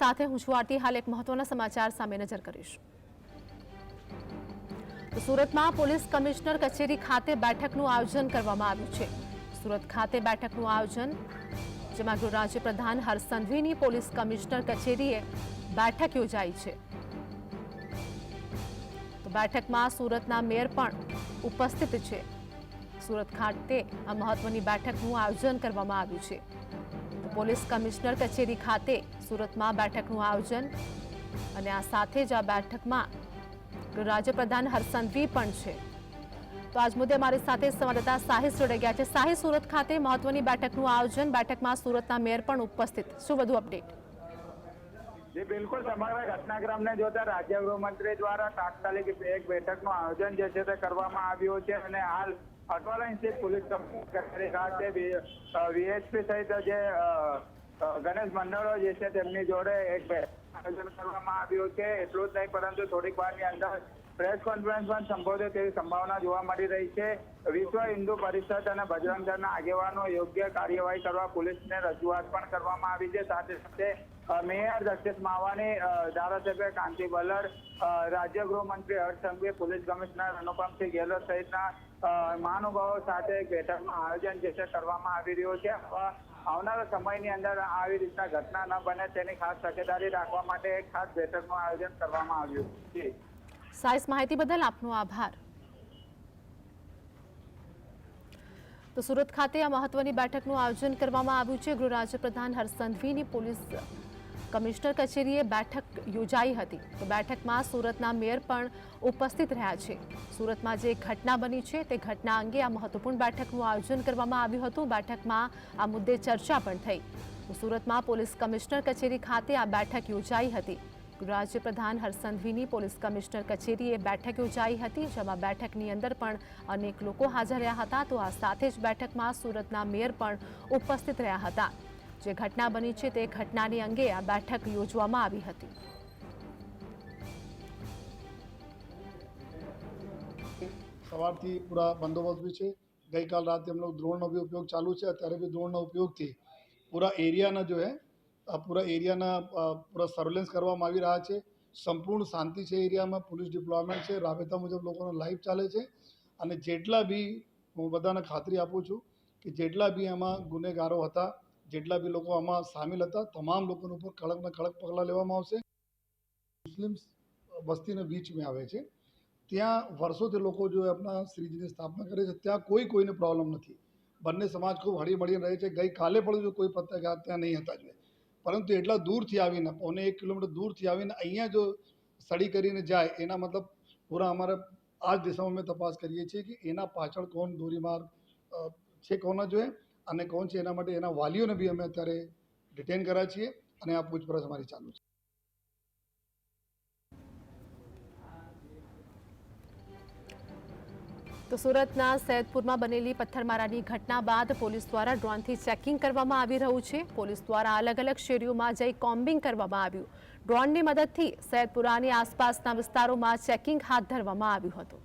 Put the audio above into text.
સાથે હું છું આરતી. હાલ એક મહત્વના સમાચાર સામે નજર કરીશ. સુરતમાં પોલીસ કમિશનર કચેરી ખાતે બેઠકનું આયોજન કરવામાં આવ્યું છે. સુરત ખાતે બેઠકનું આયોજન, જેમાં ગૃહ રાજ્ય પ્રધાન હર્ષ પોલીસ કમિશનર કચેરીએ બેઠક યોજાઈ છે. તો બેઠકમાં સુરતના મેયર પણ ઉપસ્થિત છે. સુરત ખાતે આ મહત્વની બેઠકનું આયોજન કરવામાં આવ્યું છે. પોલીસ કમિશનર કચેરી ખાતે સુરતમાં બેઠકનું આયોજન અને આ સાથે જ આ બેઠકમાં રાજ્યપ્રધાન હર્ષંઘવી પણ છે. તો આજ મુદ્દે મારી સાથે સંવાદદાતા સાહિસ જોડાઈ છે. સાહિસ, સુરત ખાતે મહત્વની બેઠકનું આયોજન, બેઠકમાં સુરતના મેયર પણ ઉપસ્થિત. શું વધુ અપડેટ? જે, બિલકુલ. સમગ્ર ઘટનાક્રમને જોતા રાજ્ય ગૃહમંત્રી દ્વારા તાત્કાલિક એક બેઠકનું આયોજન જે છે તે કરવામાં આવ્યું છે અને હાલ અટવાલા સ્થિત પોલીસ વીએચપી સહિત જે ગણેશ મંડળો જે છે તેમની જોડે એક આયોજન કરવામાં આવ્યું છે. એટલું જ નહીં, પરંતુ થોડીક વારની અંદર પ્રેસ કોન્ફરન્સ પણ સંબોધે તેવી સંભાવના જોવા મળી રહી છે. વિશ્વ હિન્દુ પરિષદ અને બજરંગ દળના આગેવાનો યોગ્ય કાર્યવાહી કરવા પોલીસને રજૂઆત પણ કરવામાં આવી છે. સાથે સાથે મેયર દક્ષિત માવાની ધારાસભ્ય કાંતિ બલર અ, રાજ્ય ગૃહમંત્રી હર્ષ સંઘવી પોલીસ કમિશનર અનુપમસિંહ ગેહલોત સહિતના મહાનુભાવો સાથે એક બેઠકનું આયોજન જે છે કરવામાં આવી રહ્યું છે. આવનારા સમયની અંદર આવી રીતના ઘટના ન બને તેની ખાસ તકેદારી રાખવા માટે એક ખાસ બેઠકનું આયોજન કરવામાં આવ્યું. છે સાઈસ માહિતી બદલ આપનો આભાર. તો સુરત ખાતે આ મહત્વની બેઠકનું આયોજન કરવામાં આવ્યું છે. ગૃહ રાજ્યપ્રધાન હર્ષ સંઘવીની પોલીસ કમિશનર કચેરીએ બેઠક યોજાઈ હતી. તો બેઠકમાં સુરતના મેયર પણ ઉપસ્થિત રહ્યા છે. સુરતમાં જે ઘટના બની છે તે ઘટના અંગે આ મહત્વપૂર્ણ બેઠકનું આયોજન કરવામાં આવ્યું હતું. બેઠકમાં આ મુદ્દે ચર્ચા પણ થઈ. સુરતમાં પોલીસ કમિશનર કચેરી ખાતે આ બેઠક યોજાઈ હતી. રાજ્યપ્રધાન હર્ષ પોલીસ કમિશનર કચેરીએ બેઠક યોજાઈ હતી, જેમાં બેઠકની અંદર પણ અનેક લોકો હાજર રહ્યા હતા. તો આ સાથે જ બેઠકમાં સુરતના મેયર પણ ઉપસ્થિત રહ્યા હતા. જે ઘટના બની છે તે ઘટનાની અંગે આ બેઠક યોજવામાં આવી હતી. સવારથી પૂરા બંદોબસ્ત બી છે. ગઈકાલ રાતે હમણાં દ્રોણનો બી ઉપયોગ ચાલુ છે. અત્યારે બી દ્રોણના ઉપયોગથી પૂરા એરિયાના જો હે પૂરા એરિયાના પૂરા સર્વેલન્સ કરવામાં આવી રહ્યા છે. સંપૂર્ણ શાંતિ છે એરિયામાં. પોલીસ ડિપ્લોયમેન્ટ છે. રાબેતા મુજબ લોકોનો લાઈફ ચાલે છે. અને જેટલા બી હું બધાને ખાતરી આપું છું કે જેટલા બી એમાં ગુનેગારો હતા જેટલા બી લોકો આમાં સામેલ હતા તમામ લોકોના ઉપર કડકના કડક પગલાં લેવામાં આવશે. મુસ્લિમ વસ્તીના બીચમાં આવે છે. ત્યાં વર્ષોથી લોકો જો આપણા શ્રીજીની સ્થાપના કરે છે ત્યાં કોઈ કોઈને પ્રોબ્લેમ નથી. બંને સમાજ ખૂબ હળી મળીને રહે છે. ગઈકાલે પણ જો કોઈ પ્રત્યાઘાત ત્યાં નહીં હતા જોઈએ પરંતુ એટલા દૂરથી આવીને પોને એક કિલોમીટર દૂરથી આવીને અહીંયા જો સડી કરીને જાય એના મતલબ પૂરા અમારે આ જ દિશામાં અમે તપાસ કરીએ છીએ કે એના પાછળ કોણ ધોરીમાર અ, છે કોના જોઈએ અને કોણ છે એના માટે એના વાલીઓને બી અમે અત્યારે ડિટેન કર્યા છીએ અને આ પૂછપરછ અમારી ચાલુ છે. તો સુરતના સૈદપુરમાં બનેલી પથ્થરમારાની ઘટના બાદ પોલીસ દ્વારા ડ્રોનથી ચેકિંગ કરવામાં આવી રહ્યું છે. પોલીસ દ્વારા અલગ અલગ શેરીઓમાં જઈ કોમ્બિંગ કરવામાં આવ્યું. ડ્રોનની મદદથી સૈદપુરાની આસપાસના વિસ્તારોમાં ચેકિંગ હાથ ધરવામાં આવ્યું હતું.